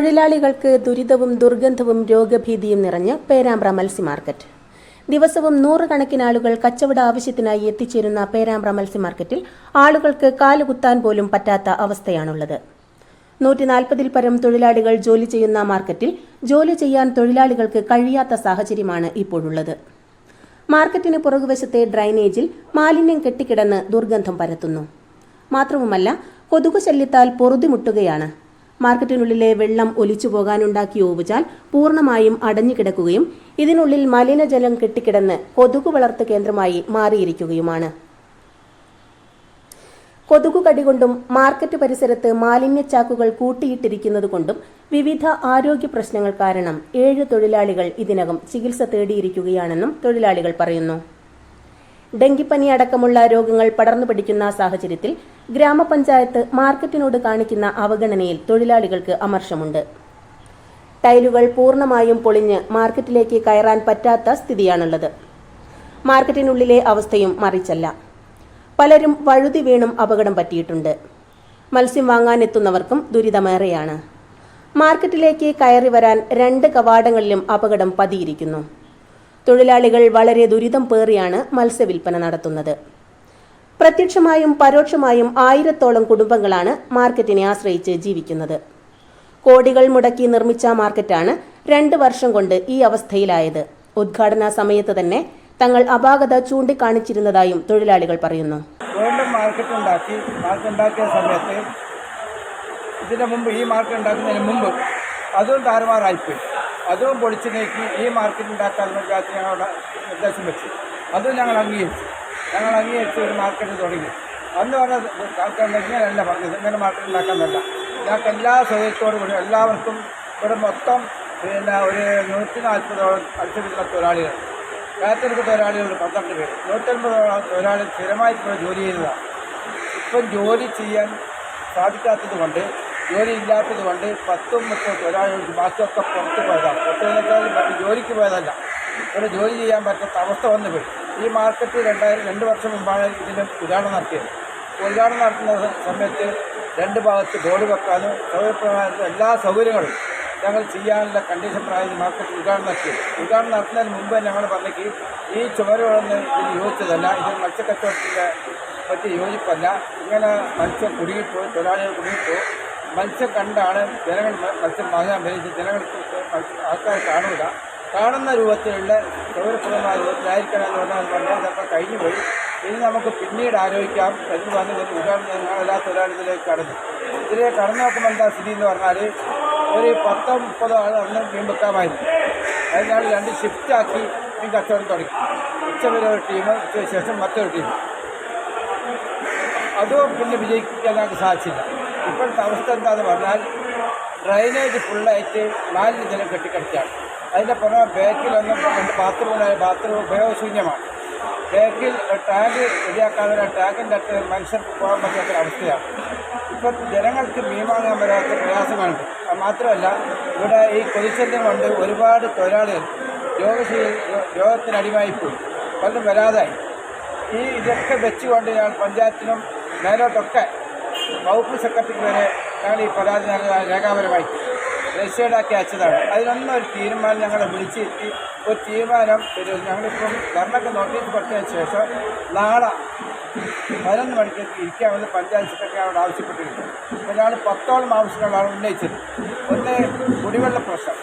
തൊഴിലാളികൾക്ക് ദുരിതവും ദുർഗന്ധവും രോഗഭീതിയും നിറഞ്ഞ പേരാമ്പ്ര മത്സ്യ മാർക്കറ്റ് ദിവസവും നൂറുകണക്കിന് ആളുകൾ കച്ചവട ആവശ്യത്തിനായി എത്തിച്ചേരുന്ന പേരാമ്പ്ര മത്സ്യ മാർക്കറ്റിൽ ആളുകൾക്ക് കാലുകുത്താൻ പോലും പറ്റാത്ത അവസ്ഥയാണുള്ളത്. നൂറ്റി നാൽപ്പതിൽ പരം തൊഴിലാളികൾ ജോലി ചെയ്യുന്ന മാർക്കറ്റിൽ ജോലി ചെയ്യാൻ തൊഴിലാളികൾക്ക് കഴിയാത്ത സാഹചര്യമാണ് ഇപ്പോഴുള്ളത്. മാർക്കറ്റിന് പുറകുവശത്തെ ഡ്രൈനേജിൽ മാലിന്യം കെട്ടിക്കിടന്ന് ദുർഗന്ധം പരത്തുന്നു. മാത്രവുമല്ല കൊതുകു ശല്യത്താൽ പൊറുതിമുട്ടുകയാണ്. മാർക്കറ്റിനുള്ളിലെ വെള്ളം ഒലിച്ചു പോകാനുണ്ടാക്കിയ ഓവുചാൽ പൂർണമായും അടഞ്ഞുകിടക്കുകയും ഇതിനുള്ളിൽ മലിനജലം കെട്ടിക്കിടന്ന് കൊതുകു വളർത്തു കേന്ദ്രമായി മാറിയിരിക്കുകയുമാണ്. കൊതുകുകടി കടികൊണ്ടും മാർക്കറ്റ് പരിസരത്ത് മാലിന്യച്ചാക്കുകൾ കൂട്ടിയിട്ടിരിക്കുന്നതുകൊണ്ടും വിവിധ ആരോഗ്യ പ്രശ്നങ്ങൾ കാരണം ഏഴ് തൊഴിലാളികൾ ഇതിനകം ചികിത്സ തേടിയിരിക്കുകയാണെന്നും തൊഴിലാളികൾ പറയുന്നു. ഡെങ്കിപ്പനി അടക്കമുള്ള രോഗങ്ങൾ പടർന്നു പിടിക്കുന്ന സാഹചര്യത്തിൽ ഗ്രാമപഞ്ചായത്ത് മാർക്കറ്റിനോട് കാണിക്കുന്ന അവഗണനയിൽ തൊഴിലാളികൾക്ക് അമർഷമുണ്ട്. ടൈലുകൾ പൂർണമായും പൊളിഞ്ഞ് മാർക്കറ്റിലേക്ക് കയറാൻ പറ്റാത്ത സ്ഥിതിയാണുള്ളത്. മാർക്കറ്റിനുള്ളിലെ അവസ്ഥയും മറിച്ചല്ല. പലരും വഴുതി വീണും അപകടം പറ്റിയിട്ടുണ്ട്. മത്സ്യം വാങ്ങാനെത്തുന്നവർക്കും ദുരിതമേറെയാണ്. മാർക്കറ്റിലേക്ക് കയറി വരാൻ രണ്ട് കവാടങ്ങളിലും അപകടം പതിയിരിക്കുന്നു. തൊഴിലാളികൾ വളരെ ദുരിതം പേറിയാണ് മത്സ്യവില്പന നടത്തുന്നത്. പ്രത്യക്ഷമായും പരോക്ഷമായും ആയിരത്തോളം കുടുംബങ്ങളാണ് മാർക്കറ്റിനെ ആശ്രയിച്ച് ജീവിക്കുന്നത്. കോടികൾ മുടക്കി നിർമ്മിച്ച മാർക്കറ്റാണ് രണ്ട് വർഷം കൊണ്ട് ഈ അവസ്ഥയിലായത്. ഉദ്ഘാടന സമയത്ത് തന്നെ തങ്ങൾ അപാകത ചൂണ്ടിക്കാണിച്ചിരുന്നതായും തൊഴിലാളികൾ പറയുന്നു. മാർക്കറ്റ് ഉണ്ടാക്കി. മാർക്കറ്റ് ഉണ്ടാക്കിയ സമയത്ത് ഇതിന് മുമ്പ് ഈ മാർക്കറ്റ് ഉണ്ടാക്കുന്നതിന് മുമ്പ് അതും താറുമാറായിപ്പോയി. അതും പൊളിച്ചു നീക്കി ഈ മാർക്കറ്റ് ഉണ്ടാക്കാനുള്ള കാര്യത്തിൽ ഞങ്ങളുടെ നിർദ്ദേശം വെച്ചു. അതും ഞങ്ങൾ അംഗീകരിച്ചു. ഞങ്ങൾ അംഗീകരിച്ച് ഒരു മാർക്കറ്റ് തുടങ്ങി. അന്ന് പറഞ്ഞ ആൾക്കാർ ഇങ്ങനെയല്ല പറഞ്ഞത്. ഇങ്ങനെ മാർക്കറ്റ് ഉണ്ടാക്കാമെന്നല്ല ഞങ്ങൾക്ക് എല്ലാ സൗകര്യത്തോടും കൂടി എല്ലാവർക്കും ഇവിടെ മൊത്തം പിന്നെ ഒരു നൂറ്റി നാൽപ്പതോളം മത്സ്യബന്ധന തൊഴിലാളികൾ. കാത്തിരിക്കുന്ന തൊഴിലാളികൾ പന്ത്രണ്ട് പേര്. നൂറ്റൻപതോളം തൊഴിലാളികൾ സ്ഥിരമായിട്ടുള്ള ജോലി ചെയ്യുന്നതാണ്. ഇപ്പം ജോലി ചെയ്യാൻ സാധിക്കാത്തത് കൊണ്ട് ജോലി ഇല്ലാത്തത് കൊണ്ട് പത്തും മുപ്പതും തൊഴിലാളികൾക്ക് ബാക്കിയൊക്കെ പുറത്ത് പോയതാണ്. പുറത്ത് നിന്നേക്കാൾ മറ്റ് ജോലിക്ക് പോയതല്ല. ഇവിടെ ജോലി ചെയ്യാൻ പറ്റാത്ത അവസ്ഥ വന്നു പോയി. ഈ മാർക്കറ്റ് രണ്ടായിരം രണ്ട് വർഷം മുമ്പാണ് ഇതിന്റെ ഉദ്ഘാടനം നടത്തിയത്. ഉദ്ഘാടനം നടത്തുന്ന സമയത്ത് രണ്ട് ഭാഗത്ത് ബോർഡ് വെക്കാനും സൗകര്യപ്രദമായ എല്ലാ സൗകര്യങ്ങളും ഞങ്ങൾ ചെയ്യാനുള്ള കണ്ടീഷൻ പ്രായം മാർക്കറ്റ് ഉദ്ഘാടനം നടത്തിയത്. ഉദ്ഘാടനം നടത്തുന്നതിന് മുമ്പ് ഞങ്ങൾ പറഞ്ഞേക്ക് ഈ ചുമരുകളൊന്ന് ഇതിന് യോജിച്ചതല്ല. ഇത് മത്സ്യക്കച്ചവടത്തിന്റെ പറ്റി യോജിപ്പല്ല. ഇങ്ങനെ മത്സ്യം കുടുങ്ങിപ്പോയി തൊഴിലാളികൾ കുടുങ്ങിപ്പോയി. മത്സ്യം കണ്ടാണ് ജനങ്ങൾ മത്സ്യം വാങ്ങാൻ വേണ്ടി മത്സ്യം ആൾക്കാർ കാണൂല. കാണുന്ന രൂപത്തിലുള്ള സൗകര്യപ്രദമായ രൂപത്തിലായിരിക്കണം എന്ന് പറഞ്ഞാൽ പറഞ്ഞാൽ ചിലപ്പോൾ കഴിഞ്ഞു പോയി. ഇനി നമുക്ക് പിന്നീട് ആലോചിക്കാം എന്ന് പറഞ്ഞ് ഉദാഹരണം ഞങ്ങൾ എല്ലാ തൊഴിലാളികളിലേക്ക് കടന്നു. ഇതിലേക്ക് കടന്നു നോക്കുമ്പോൾ എന്താ സ്ഥിതി എന്ന് പറഞ്ഞാൽ ഒരു പത്തോ മുപ്പതോ ആൾ അന്ന് മീൻ വെക്കാമായിരുന്നു അതിനാൾ രണ്ട് ഷിഫ്റ്റാക്കി മീൻ കച്ചവടം തുടങ്ങി. ഉച്ചവരെ ഒരു ടീം ഉച്ചയ്ക്ക് ശേഷം മറ്റൊരു ടീം അതും പിന്നെ വിജയിക്കാൻ ഞങ്ങൾക്ക് സാധിച്ചില്ല. ഇപ്പോഴത്തെ അവസ്ഥ എന്താണെന്ന് പറഞ്ഞാൽ ഡ്രൈനേജ് ഫുള്ളായിട്ട് മാലിന്യ ജലം കെട്ടിക്കിടക്കുകയാണ്. അതിന്റെ പുറമെ ബാക്കിലൊന്നും രണ്ട് ബാത്റൂമിനായ ബാത്റൂം ഉപയോഗശൂന്യമാണ്. ബാക്കിൽ ടാങ്ക് ശരിയാക്കാതെ ടാങ്കിന്റെ അടുത്ത് മനുഷ്യർക്ക് പോകാൻ പറ്റാത്ത അവസ്ഥയാണ്. ഇപ്പം ജനങ്ങൾക്ക് മീൻ വാങ്ങാൻ വരാത്ത പ്രയാസങ്ങളുണ്ട്. മാത്രമല്ല ഇവിടെ ഈ കൊതിശല്യം കൊണ്ട് ഒരുപാട് തൊഴിലാളികൾ രോഗശീ രോഗത്തിനടിമായി പോയി. പലരും വരാതായി. ഈ ഇതൊക്കെ വെച്ചുകൊണ്ട് ഞാൻ പഞ്ചായത്തിനും മേലോട്ടൊക്കെ വകുപ്പ് സെക്രട്ടറിക്ക് വരെ ഞങ്ങൾ ഈ പരാതി ഞങ്ങൾ രേഖാപരമായി രജിസ്റ്റേർഡാക്കി അയച്ചതാണ്. അതിനൊന്നും ഒരു തീരുമാനം ഞങ്ങളെ വിളിച്ചിരുത്തി ഒരു തീരുമാനം ഞങ്ങളിപ്പം ധർണക്ക് നോട്ടീസ് കൊടുത്തതിന് ശേഷം നാളെ പതിനൊന്ന് മണിക്ക് ഇരിക്കാമെന്ന് പഞ്ചായത്ത് സെക്രട്ടറി അവിടെ ആവശ്യപ്പെട്ടിട്ടുണ്ട് അപ്പോൾ ഞങ്ങൾ പത്തോളം ആവശ്യങ്ങളാണ് ഉന്നയിച്ചത് ഒന്ന് കുടിവെള്ള പ്രശ്നം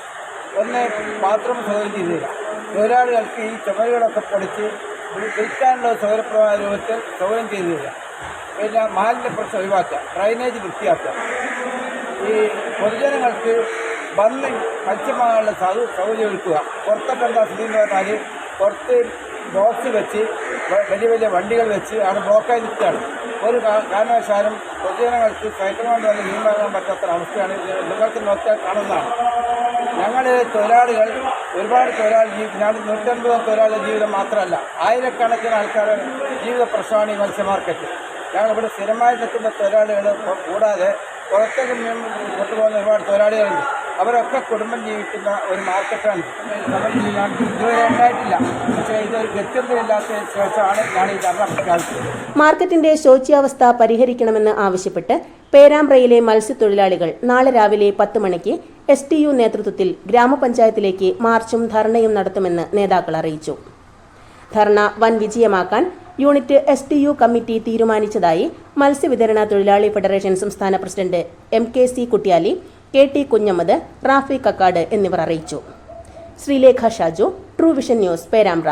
ഒന്ന് ബാത്റൂം സൗകര്യം ചെയ്തില്ല. തൊഴിലാളികൾക്ക് ഈ ചുമരുകളൊക്കെ പൊളിച്ച് വിൽക്കാനുള്ള സൗകര്യപ്രദമായ രൂപത്തിൽ സൗകര്യം ചെയ്തില്ല. പിന്നെ മാലിന്യ പ്രശ്നം ഒഴിവാക്കുക ഡ്രൈനേജ് വൃത്തിയാക്കുക. ഈ പൊതുജനങ്ങൾക്ക് വന്ന് മത്സ്യമാകാനുള്ള സൗ സൗകര്യം ഒരുക്കുക പുറത്തൊക്കെ എന്താ സ്ഥിതി എന്ന് പറഞ്ഞാൽ പുറത്ത് ബോക്സ് വെച്ച് വലിയ വലിയ വണ്ടികൾ വെച്ച് അവിടെ ബ്ലോക്കായി നിൽക്കുകയാണ്. ഒരു കാരണവശാലും പൊതുജനങ്ങൾക്ക് സൈക്കിൾ കൊണ്ട് വന്ന് മീൻ വാങ്ങാൻ പറ്റാത്ത അവസ്ഥയാണ് നിങ്ങൾക്ക് നോക്കിയാൽ കാണുന്നതാണ്. ഞങ്ങൾ തൊഴിലാളികൾ ഒരുപാട് തൊഴിലാളി ജീ- ഞാൻ നൂറ്റൻപത് തൊഴിലാളി ജീവിതം മാത്രമല്ല. ആയിരക്കണക്കിന് ആൾക്കാരുടെ ജീവിത പ്രശ്നമാണ് ഈ മത്സ്യ മാർക്കറ്റ് ഞങ്ങൾ ഇവിടെ സ്ഥിരമായി നിൽക്കുന്ന തൊഴിലാളികൾ കൂടാതെ പുറത്തേക്ക് കൊണ്ടുപോകുന്ന ഒരുപാട് തൊഴിലാളികളുണ്ട്. അവരൊക്കെ കുടുംബം ജീവിക്കുന്ന ഒരു മാർക്കറ്റാണ്. നമ്മൾ ഞാൻ ഇതുവരെ ഉണ്ടായിട്ടില്ല. പക്ഷേ ഇതൊരു ഗത്യന്തരമില്ലാത്ത ശേഷമാണ് ഞാൻ ഈ ധർണ പ്രഖ്യാപിച്ചത്. മാർക്കറ്റിന്റെ ശോച്യാവസ്ഥ പരിഹരിക്കണമെന്ന് ആവശ്യപ്പെട്ട് പേരാമ്പ്രയിലെ മത്സ്യത്തൊഴിലാളികൾ നാളെ രാവിലെ പത്ത് മണിക്ക് എസ് ടി യു നേതൃത്വത്തിൽ ഗ്രാമപഞ്ചായത്തിലേക്ക് മാർച്ചും ധർണയും നടത്തുമെന്ന് നേതാക്കൾ അറിയിച്ചു. ധർണ വൻ വിജയമാക്കാൻ unit S T U committee തീരുമാനിച്ചതായി മത്സ്യവിതരണ തൊഴിലാളി ഫെഡറേഷൻ സംസ്ഥാന president M K C Kuttiyali K T Kunhammad Rafi Kakkad എന്നിവർ അറിയിച്ചു. Sreelekha Shaju True Vision News Perambra.